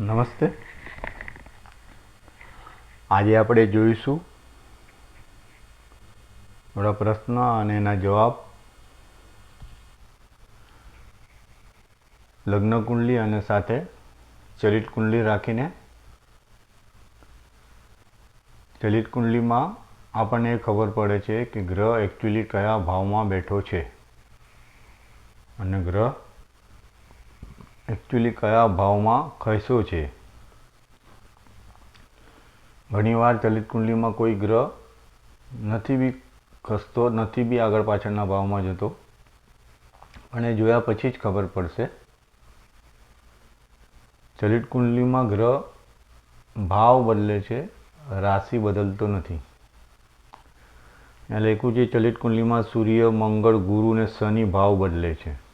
નમસ્તે. આજે આપણે જોઈશું થોડા પ્રશ્ન અને એના જવાબ. લગ્ન કુંડલી અને સાથે ચલિત કુંડલી રાખીને. ચલિત કુંડલીમાં આપણને ખબર પડે છે કે ગ્રહ એકચ્યુઅલી કયા ભાવમાં બેઠો છે. અને ગ્રહ એકચ્યુઅલી કયા ભાવમાં ખસ્યો છે? ઘણીવાર ચલિત કુંડલીમાં કોઈ ગ્રહ નથી બી ખસતો, નથી બી આગળ પાછળના ભાવમાં જતો. પણ એ જોયા પછી જ ખબર પડશે. ચલિત કુંડલીમાં ગ્રહ ભાવ બદલે છે, રાશિ બદલતો નથી. લખ્યું છે, ચલિત કુંડલીમાં સૂર્ય, મંગળ, ગુરુ અને શનિ ભાવ બદલે છે.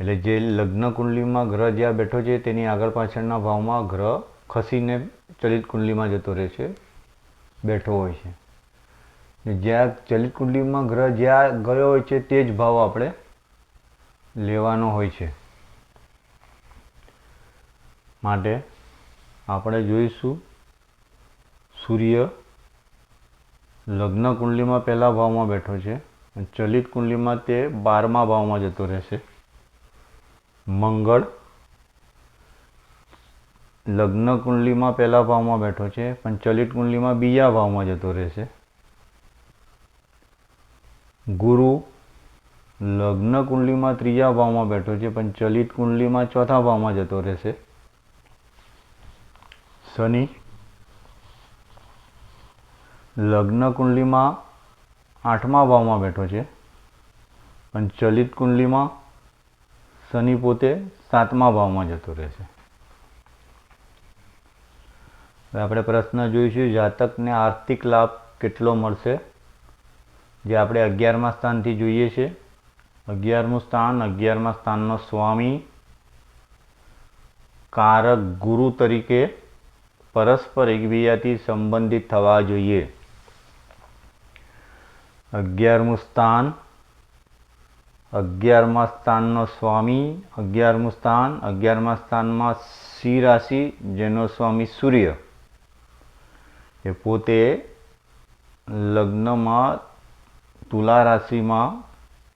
એટલે જે લગ્ન કુંડલીમાં ગ્રહ જ્યાં બેઠો છે, તેની આગળ પાછળના ભાવમાં ગ્રહ ખસીને ચલિત કુંડલીમાં જતો રહે છે, બેઠો હોય છે. જ્યાં ચલિત કુંડલીમાં ગ્રહ જ્યાં ગયો હોય છે, તે જ ભાવ આપણે લેવાનો હોય છે. માટે આપણે જોઈશું સૂર્ય લગ્ન કુંડલીમાં પહેલા ભાવમાં બેઠો છે ચલિત કુંડલીમાં તે બારમા ભાવમાં જતો રહેશે. મંગળ. લગ્ન કુંડલીમાં પહેલા ભાવમાં બેઠો છે, પણ ચલિત કુંડલીમાં બીજા ભાવમાં જતો રહેશે. ગુરુ લગ્ન કુંડલીમાં ત્રીજા ભાવમાં બેઠો છે, પણ ચલિત કુંડલીમાં ચોથા ભાવમાં જતો રહેશે. શનિ લગ્ન કુંડલીમાં આઠમા ભાવમાં બેઠો છે, પણ ચલિત કુંડલીમાં શનિ પોતે સાતમા ભાવમાં જતો રહેશે હવે આપણે પ્રશ્ન જોઈશું, જાતકને આર્થિક લાભ કેટલો મળશે? જે આપણે અગિયારમા સ્થાનથી જોઈએ છે. અગિયારમું સ્થાન, અગિયારમા સ્થાનનો સ્વામી, કારક ગુરુ તરીકે પરસ્પર એકબીજાથી સંબંધિત થવા જોઈએ. અગિયારમું સ્થાન અગિયારમા સ્થાનનો સ્વામી, અગિયારમું સ્થાન, અગિયારમા સ્થાનમાં સિંહ રાશિ જેનો સ્વામી સૂર્ય. એ પોતે લગ્નમાં તુલા રાશિમાં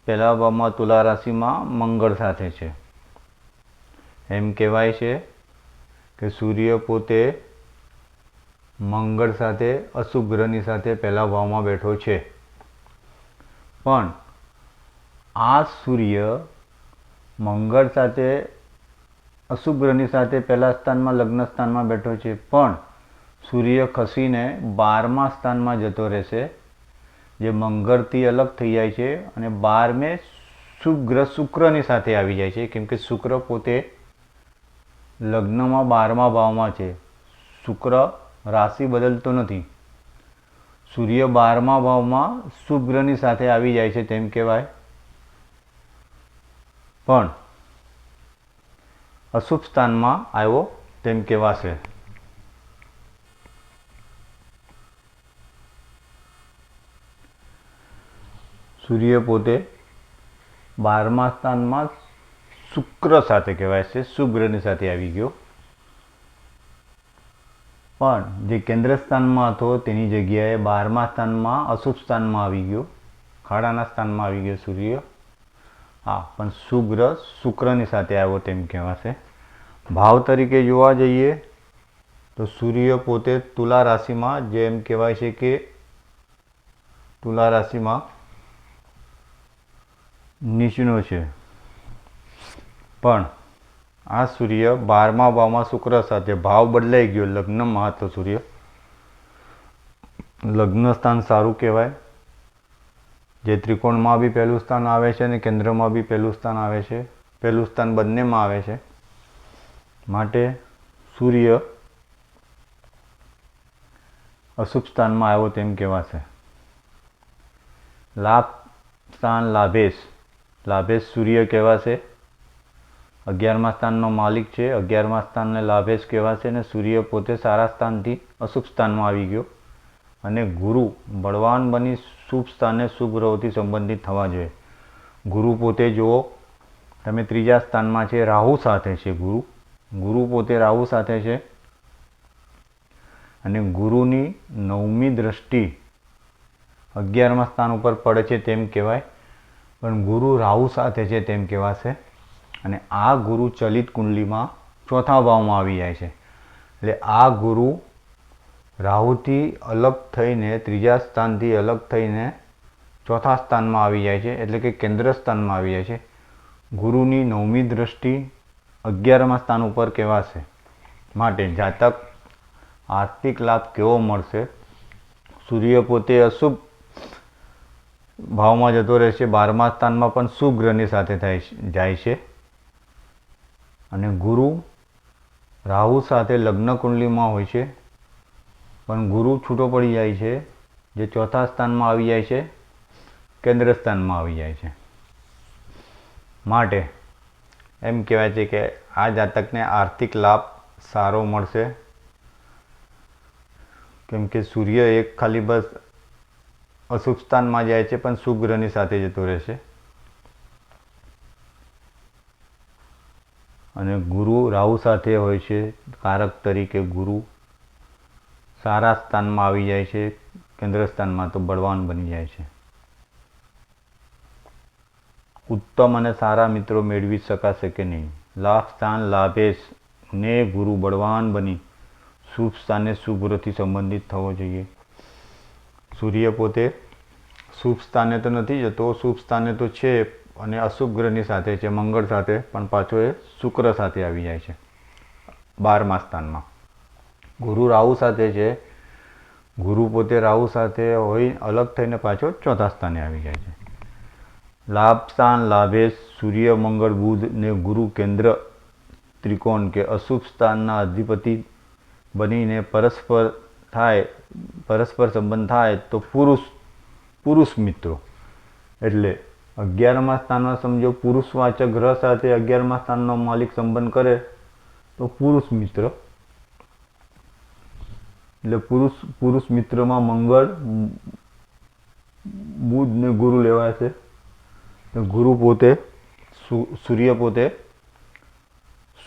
પહેલા ભાવમાં તુલા રાશિમાં મંગળ સાથે છે. એમ કહેવાય છે કે સૂર્ય પોતે મંગળ સાથે, અશુભ ગ્રહની સાથે પહેલા ભાવમાં બેઠો છે. પણ આ સૂર્ય મંગળ સાથે અશુભ ગ્રહની સાથે પહેલા સ્થાનમાં, લગ્ન સ્થાનમાં બેઠો છે. પણ સૂર્ય ખસીને બારમા સ્થાનમાં જતો રહેશે, જે મંગળથી અલગ થઈ જાય છે અને બારમે શુભ ગ્રહ શુક્રની સાથે આવી જાય છે. કેમ કે શુક્ર પોતે લગ્નમાં બારમા ભાવમાં છે. શુક્ર રાશિ બદલતો નથી. સૂર્ય બારમા ભાવમાં શુભ ગ્રહની સાથે આવી જાય છે, તેમ કહેવાય. પણ અશુભ સ્થાનમાં આવ્યો તેમ કહેવાશે. સૂર્ય પોતે બારમા સ્થાનમાં શુક્ર સાથે કહેવાય છે શુભ્રની સાથે આવી ગયો. પણ જે કેન્દ્ર સ્થાનમાં હતો, તેની જગ્યાએ બારમા સ્થાનમાં અશુભ સ્થાનમાં આવી ગયો. ખાડાના સ્થાનમાં આવી ગયો સૂર્ય. હા, પણ શુગ્ર શુક્રની સાથે આવ્યો તેમ કહેવાશે. ભાવ તરીકે જોવા જઈએ તો સૂર્ય પોતે તુલા રાશિમાં જેમ કહેવાય છે કે તુલા રાશિમાં નીચનો છે. પણ આ સૂર્ય બારમા ભાવમાં શુક્ર સાથે ભાવ બદલાઈ ગયો. લગ્નમાં હતો સૂર્ય. લગ્ન સ્થાન સારું કહેવાય. જે ત્રિકોણમાં બી પહેલું સ્થાન આવે છે અને કેન્દ્રમાં બી પહેલું સ્થાન આવે છે. પહેલું સ્થાન બંનેમાં આવે છે. માટે સૂર્ય અશુભ સ્થાનમાં આવ્યો તેમ કહેવાશે. લાભ સ્થાન લાભેશ. લાભેશ સૂર્ય કહેવાશે. અગિયારમા સ્થાનનો માલિક છે. અગિયારમા સ્થાનને લાભેશ કહેવાશે અને સૂર્ય પોતે સારા સ્થાનથી અશુભ સ્થાનમાં આવી ગયો. અને ગુરુ બળવાન બની શુભ સ્થાને શુભ ગ્રહોથી સંબંધિત થવા જોઈએ. ગુરુ પોતે જુઓ, તમે ત્રીજા સ્થાનમાં છે, રાહુ સાથે છે ગુરુ. ગુરુ પોતે રાહુ સાથે છે. અને ગુરુની નવમી દ્રષ્ટિ અગિયારમા સ્થાન ઉપર પડે છે તેમ કહેવાય, પણ ગુરુ રાહુ સાથે છે તેમ કહેવાશે. અને આ ગુરુ ચલિત કુંડલીમાં ચોથા ભાવમાં આવી જાય છે. એટલે આ ગુરુ રાહુથી અલગ થઈને, ત્રીજા સ્થાનથી અલગ થઈને ચોથા સ્થાનમાં આવી જાય છે, એટલે કે કેન્દ્ર સ્થાનમાં આવી જાય છે. ગુરુની નવમી દ્રષ્ટિ અગિયારમા સ્થાન ઉપર કહેવાશે. માટે જાતક આર્થિક લાભ કેવો મળશે? સૂર્ય પોતે અશુભ ભાવમાં જતો રહેશે બારમા સ્થાનમાં પણ શુભ ગ્રહની સાથે થાય જાય છે. અને ગુરુ રાહુ સાથે લગ્ન કુંડલીમાં હોય છે. પણ ગુરુ છૂટો પડી જાય છે, જે ચોથા સ્થાનમાં આવી જાય છે, કેન્દ્ર સ્થાનમાં આવી જાય છે. માટે એમ કહેવાય છે કે આ જાતકને આર્થિક લાભ સારો મળશે. કેમ કે સૂર્ય એક ખાલી બસ અશુભ સ્થાનમાં જાય છે, પણ શુભ સાથે જતો રહેશે અને ગુરુ રાહુ સાથે હોય છે, કારક તરીકે ગુરુ સારા સ્થાનમાં આવી જાય છે કેન્દ્ર સ્થાનમાં તો બળવાન બની જાય છે. ઉત્તમ અને સારા મિત્રો મેળવી શકાશે કે નહીં? લાભ સ્થાન લાભેશ ને ગુરુ બળવાન બની. શુભ સ્થાને શુભ્રથી સંબંધિત થવો જોઈએ. સૂર્ય પોતે શુભ સ્થાને તો નથી જતો, શુભ સ્થાને તો છે અને અશુભ ગ્રહની સાથે છે, મંગળ સાથે, પણ પાછો એ શુક્ર સાથે આવી જાય છે, બારમા સ્થાનમાં. ગુરુ રાહુ સાથે છે, ગુરુ પોતે રાહુ સાથે હોય, અલગ થઈને પાછો ચોથા સ્થાને આવી જાય છે. લાભ સ્થાન લાભેશ સૂર્ય, મંગળ, બુધ ને ગુરુ કેન્દ્ર ત્રિકોણ કે અશુભ સ્થાનના અધિપતિ બનીને પરસ્પર થાય, પરસ્પર સંબંધ થાય તો પુરુષ પુરુષ મિત્રો. એટલે અગિયારમા સ્થાનમાં સમજો, પુરુષવાચક ગ્રહ સાથે અગિયારમા સ્થાનનો માલિક સંબંધ કરે તો પુરુષ મિત્ર એટલે પુરુષ પુરુષ મિત્રમાં મંગળ, બુધ ને ગુરુ લેવાય છે. ગુરુ પોતે સૂર્ય પોતે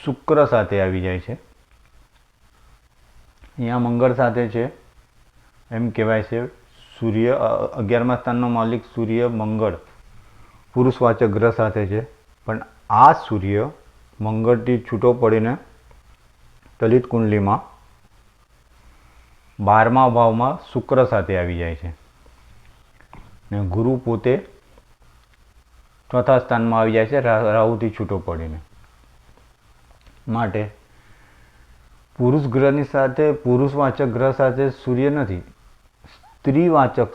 શુક્ર સાથે આવી જાય છે. અહીંયા મંગળ સાથે છે. એમ કહેવાય છે, સૂર્ય અગિયારમા સ્થાનનો માલિક સૂર્ય, મંગળ. પુરુષવાચક ગ્રહ સાથે છે. પણ આ સૂર્ય મંગળથી છૂટો પડીને દલિત કુંડલીમાં બારમા ભાવમાં શુક્ર સાથે આવી જાય છે. ને ગુરુ પોતે ચોથા સ્થાનમાં આવી જાય છે રાહુથી છૂટો પડીને. માટે પુરુષ ગ્રહની સાથે પુરુષવાચક ગ્રહ સાથે સૂર્ય નથી. સ્ત્રીવાચક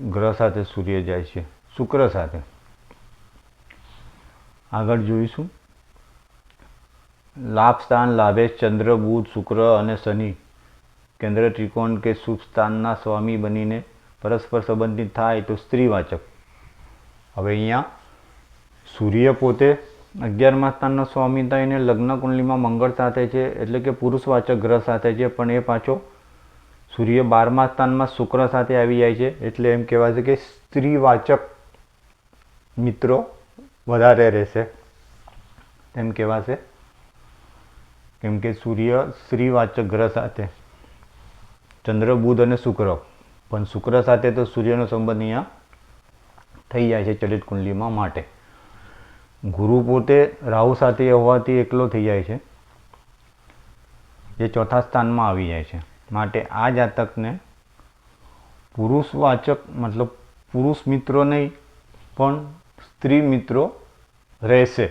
ગ્રહ સાથે સૂર્ય જાય છે, શુક્ર સાથે. આગળ જોઈશું. લાભ સ્થાન લાભેશ ચંદ્ર, બુધ, શુક્ર અને શનિ કેન્દ્ર ત્રિકોણ કે શુભ સ્વામી બનીને પરસ્પર સંબંધિત થાય તો સ્ત્રીવાચક. હવે અહીંયા સૂર્ય પોતે અગિયારમા સ્થાનનો સ્વામી થઈને લગ્ન કુંડલીમાં મંગળ સાથે છે એટલે કે પુરુષવાચક ગ્રહ સાથે છે, પણ એ પાછો સૂર્ય બારમા સ્થાનમાં શુક્ર સાથે આવી જાય છે, એટલે એમ કહેવાય છે કે સ્ત્રીવાચક મિત્રો વધારે રહેશે. તેમ કહેવાશે. કેમ કે સૂર્ય સ્ત્રીવાચક ગ્રહ સાથે. ચંદ્ર, બુધ અને શુક્ર. પણ શુક્ર સાથે તો સૂર્યનો સંબંધ અહીંયા થઈ જાય છે ચલિત કુંડલીમાં માટે. ગુરુ પોતે રાહુ સાથે હોવાથી એકલો થઈ જાય છે. જે ચોથા સ્થાનમાં આવી જાય છે. માટે આ જાતકને પુરુષવાચક મતલબ પુરુષ મિત્રો નહીં, પણ સ્ત્રી મિત્રો રહેશે.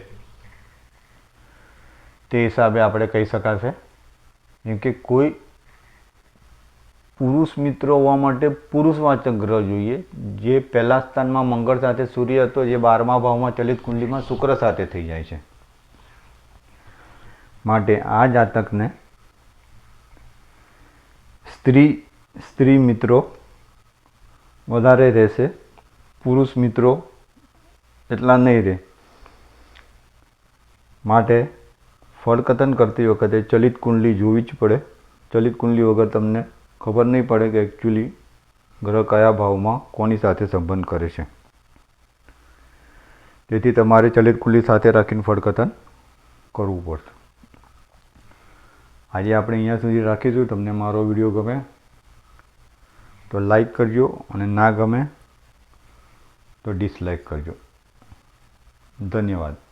તે હિસાબે આપણે કહી શકાશે. કેમ કે કોઈ પુરુષ મિત્રો હોવા માટે પુરુષવાચક ગ્રહ જોઈએ. જે પહેલા સ્થાનમાં મંગળ સાથે સૂર્ય હતો, જે બારમા ભાવમાં ચલિત કુંડલીમાં શુક્ર સાથે થઈ જાય છે. માટે આ જાતકને સ્ત્રી સ્ત્રી મિત્રો વધારે રહેશે, પુરુષ મિત્રો એટલા નહીં રહે. માટે ફળકથન કરતી વખતે ચલિત કુંડલી જોવી જ પડે. ચલિત કુંડલી વગર તમને ખબર નહીં પડે કે એકચ્યુઅલી ગ્રહ કયા ભાવમાં કોની સાથે સંબંધ કરે છે. તેથી તમારે ચલિત કુલી સાથે રાખીને ફળકથન કરવું પડશે. આજે આપણે અહીંયા સુધી રાખીશું. તમને મારો વીડિયો ગમે તો લાઈક કરજો અને ના ગમે તો ડિસલાઈક કરજો. ધન્યવાદ.